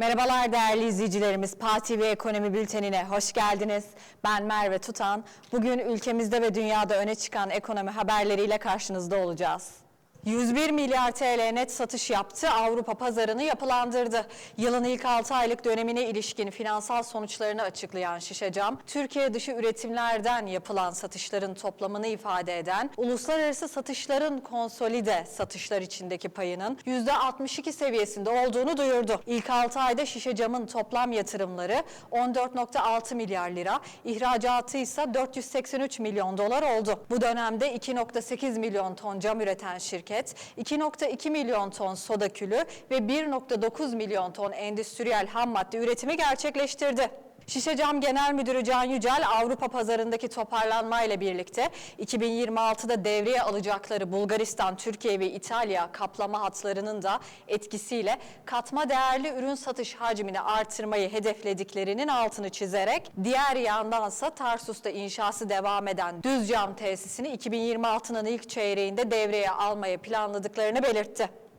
Merhabalar değerli izleyicilerimiz. PA TV Ekonomi Bülteni'ne hoş geldiniz. Ben Merve Tutan. Bugün ülkemizde ve dünyada öne çıkan ekonomi haberleriyle karşınızda olacağız. 101 milyar TL net satış yaptı, Avrupa pazarını yapılandırdı. Yılın ilk 6 aylık dönemine ilişkin finansal sonuçlarını açıklayan Şişecam, Türkiye dışı üretimlerden yapılan satışların toplamını ifade eden, uluslararası satışların konsolide satışlar içindeki payının %62 seviyesinde olduğunu duyurdu. İlk 6 ayda Şişecam'ın toplam yatırımları 14.6 milyar lira, ihracatı ise 483 milyon dolar oldu. Bu dönemde 2.8 milyon ton cam üreten şirket, 2.2 milyon ton soda külü ve 1.9 milyon ton endüstriyel ham madde üretimi gerçekleştirdi. Şişecam Genel Müdürü Can Yücel Avrupa pazarındaki toparlanmayla birlikte 2026'da devreye alacakları Bulgaristan, Türkiye ve İtalya kaplama hatlarının da etkisiyle katma değerli ürün satış hacmini artırmayı hedeflediklerinin altını çizerek diğer yandansa Tarsus'ta inşası devam eden düz cam tesisini 2026'nın ilk çeyreğinde devreye almayı planladıklarını belirtti.